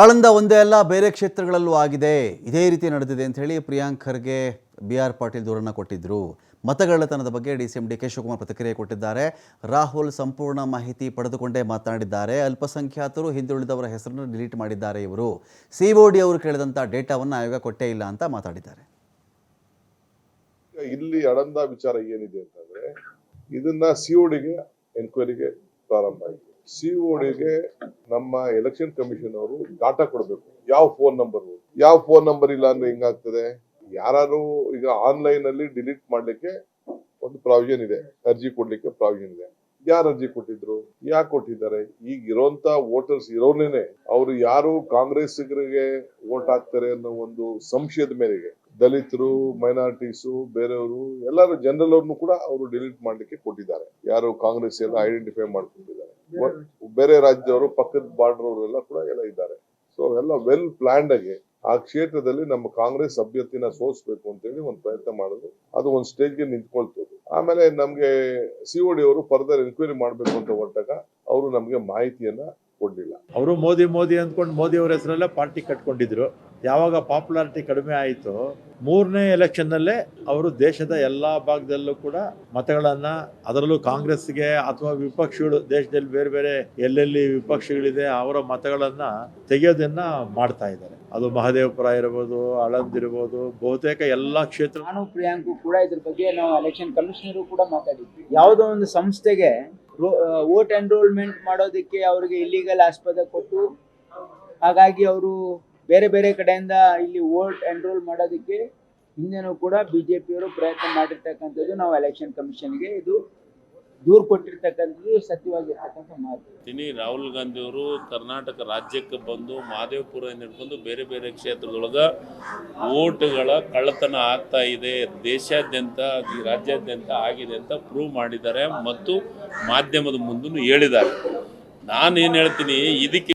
ಆಳಂದ ಒಂದೇ ಅಲ್ಲ, ಬೇರೆ ಕ್ಷೇತ್ರಗಳಲ್ಲೂ ಆಗಿದೆ. ಇದೇ ರೀತಿ ನಡೆದಿದೆ ಅಂತ ಹೇಳಿ ಪ್ರಿಯಾಂಕ್ ಖರ್ಗೆ ಬಿ ಆರ್ ಪಾಟೀಲ್ ದೂರನ್ನು ಕೊಟ್ಟಿದ್ದರು ಮತಗಳ್ಳತನದ ಬಗ್ಗೆ D C M D K Shivakumar ಪ್ರತಿಕ್ರಿಯೆ ಕೊಟ್ಟಿದ್ದಾರೆ. ರಾಹುಲ್ ಸಂಪೂರ್ಣ ಮಾಹಿತಿ ಪಡೆದುಕೊಂಡೇ ಮಾತನಾಡಿದ್ದಾರೆ. ಅಲ್ಪಸಂಖ್ಯಾತರು ಹಿಂದುಳಿದವರ ಹೆಸರನ್ನು ಡಿಲೀಟ್ ಮಾಡಿದ್ದಾರೆ ಇವರು. ಸಿ ಒ ಡಿ ಅವರು ಕೇಳಿದಂಥ ಡೇಟಾವನ್ನು ಆಯೋಗ ಕೊಟ್ಟೇ ಇಲ್ಲ ಅಂತ ಮಾತಾಡಿದ್ದಾರೆ. ಇಲ್ಲಿ ಅಡಂದ ವಿಚಾರ ಏನಿದೆ ಅಂತಂದ್ರೆ, ಇದನ್ನ ಡಿಗೆ ಎನ್ಕ್ವೈರಿಗೆ ಪ್ರಾರಂಭ ಆಗಿದೆ. ಸಿಒಡಿಗೆ ನಮ್ಮ ಎಲೆಕ್ಷನ್ ಕಮಿಷನ್ ಅವರು ಡಾಟಾ ಕೊಡಬೇಕು. ಯಾವ ಫೋನ್ ನಂಬರ್ ಯಾವ ಫೋನ್ ನಂಬರ್ ಇಲ್ಲ ಅಂದ್ರೆ ಹಿಂಗಾಗ್ತದೆ? ಯಾರು ಈಗ ಆನ್ಲೈನ್ ಅಲ್ಲಿ ಡಿಲೀಟ್ ಮಾಡ್ಲಿಕ್ಕೆ ಒಂದು ಪ್ರಾವಿಷನ್ ಇದೆ. ಅರ್ಜಿ ಕೊಡ್ಲಿಕ್ಕೆ ಪ್ರಾವಿಷನ್ ಇದೆ. ಯಾರು ಅರ್ಜಿ ಕೊಟ್ಟಿದ್ರು? ಯಾಕೆ ಕೊಟ್ಟಿದ್ದಾರೆ? ಈಗ ಇರೋಂತ ವೋಟರ್ಸ್ ಇರೋನೇನೆ ಅವರು ಯಾರು ಕಾಂಗ್ರೆಸ್ಸಿಗರಿಗೆ ವೋಟ್ ಹಾಕ್ತಾರೆ ಅನ್ನೋ ಒಂದು ಸಂಶಯದ ಮೇರೆಗೆ ದಲಿತರು ಮೈನಾರಿಟೀಸು ಬೇರೆಯವರು, ಎಲ್ಲರೂ ಜನರಲ್ ಅವ್ರನ್ನು ಕೂಡ ಅವರು ಡಿಲೀಟ್ ಮಾಡ್ಲಿಕ್ಕೆ ಕೊಟ್ಟಿದ್ದಾರೆ. ಯಾರು ಕಾಂಗ್ರೆಸ್ ಎಲ್ಲ ಐಡೆಂಟಿಫೈ ಮಾಡ್ಕೊಂಡಿದ್ದಾರೆ ಒ- ಬೇರೆ ರಾಜ್ಯದವರು ಪಕ್ಕದ ಬಾರ್ಡರ್ ಅವರೆಲ್ಲ ಕೂಡ ಎಲ್ಲ ಇದ್ದಾರೆ. ಸೊ ಅವೆಲ್ಲ ವೆಲ್ ಪ್ಲಾನ್ಡ್ ಆಗಿ ಆ ಕ್ಷೇತ್ರದಲ್ಲಿ ನಮ್ಮ ಕಾಂಗ್ರೆಸ್ ಅಭ್ಯರ್ಥಿನ ಅಂತ ಹೇಳಿ ಒಂದು ಪ್ರಯತ್ನ ಮಾಡಿದ್ರು ಅದು ಒಂದು ಸ್ಟೇಜ್ಗೆ ನಿಂತ್ಕೊಳ್ತದೆ. ಆಮೇಲೆ ನಮ್ಗೆ ಸಿಒಡಿ ಅವರು ಫರ್ದರ್ ಎನ್ಕ್ವೈರಿ ಮಾಡ್ಬೇಕು ಅಂತ ಹೊರಟಾಗ ಅವರು ನಮ್ಗೆ ಮಾಹಿತಿಯನ್ನ ಕೊಡ್ಲಿಲ್ಲ. ಅವರು ಮೋದಿ ಮೋದಿ ಅಂದ್ಕೊಂಡು ಮೋದಿ ಅವರ ಹೆಸರಲ್ಲೇ ಪಾರ್ಟಿ ಕಟ್ಕೊಂಡಿದ್ರು. ಯಾವಾಗ ಪಾಪ್ಯುಲಾರಿಟಿ ಕಡಿಮೆ ಆಯಿತು, ಮೂರನೇ ಎಲೆಕ್ಷನ್ನಲ್ಲೇ ಅವರು ದೇಶದ ಎಲ್ಲ ಭಾಗದಲ್ಲೂ ಕೂಡ ಮತಗಳನ್ನು ಅದರಲ್ಲೂ ಕಾಂಗ್ರೆಸ್ಗೆ ಅಥವಾ ವಿಪಕ್ಷಗಳು, ದೇಶದಲ್ಲಿ ಬೇರೆ ಬೇರೆ ಎಲ್ಲೆಲ್ಲಿ ವಿಪಕ್ಷಗಳಿದೆ ಅವರ ಮತಗಳನ್ನು ತೆಗೆಯೋದನ್ನು ಮಾಡ್ತಾ ಇದ್ದಾರೆ. ಅದು ಮಹದೇವಪುರ ಇರ್ಬೋದು ಆಳಂದ್ ಇರ್ಬೋದು ಬಹುತೇಕ ಎಲ್ಲ ಕ್ಷೇತ್ರ ನಾನು ಪ್ರಿಯಾಂಕು ಕೂಡ ಇದ್ರ ಬಗ್ಗೆ ನಾವು ಎಲೆಕ್ಷನ್ ಕಮಿಷನರು ಕೂಡ ಮಾತಾಡಿದ್ವಿ. ಯಾವುದೋ ಒಂದು ಸಂಸ್ಥೆಗೆ ವೋಟ್ ಎನ್ರೋಲ್ಮೆಂಟ್ ಮಾಡೋದಕ್ಕೆ ಅವರಿಗೆ ಇಲ್ಲಿಗಲ್ ಆಸ್ಪದ ಕೊಟ್ಟು ಹಾಗಾಗಿ ಅವರು ಬೇರೆ ಬೇರೆ ಕಡೆಯಿಂದ ಇಲ್ಲಿ ವೋಟ್ ಎನ್ರೋಲ್ ಮಾಡೋದಕ್ಕೆ ಹಿಂದೆನೂ ಕೂಡ ಬಿ ಜೆ ಪಿಯವರು ಪ್ರಯತ್ನ ಮಾಡಿರ್ತಕ್ಕಂಥದ್ದು ನಾವು ಎಲೆಕ್ಷನ್ ಕಮಿಷನ್ಗೆ ಇದು ದೂರು ಕೊಟ್ಟಿರ್ತಕ್ಕಂಥದ್ದು ಸತ್ಯವಾಗಿರ್ತಕ್ಕಂಥ ಮಾತು. ತಿನಿ ರಾಹುಲ್ ಗಾಂಧಿ ಅವರು ಕರ್ನಾಟಕ ರಾಜ್ಯಕ್ಕೆ ಬಂದು ಮಹದೇವಪುರ ಹಿಡ್ಕೊಂಡು ಬೇರೆ ಬೇರೆ ಕ್ಷೇತ್ರದೊಳಗೆ ಓಟ್ಗಳ ಕಳ್ಳತನ ಆಗ್ತಾ ಇದೆ. ದೇಶಾದ್ಯಂತ ರಾಜ್ಯಾದ್ಯಂತ ಆಗಿದೆ ಅಂತ ಪ್ರೂವ್ ಮಾಡಿದ್ದಾರೆ ಮತ್ತು ಮಾಧ್ಯಮದ ಮುಂದೂ ಹೇಳಿದ್ದಾರೆ. ನಾನು ಏನು ಹೇಳ್ತೀನಿ, ಇದಕ್ಕೆ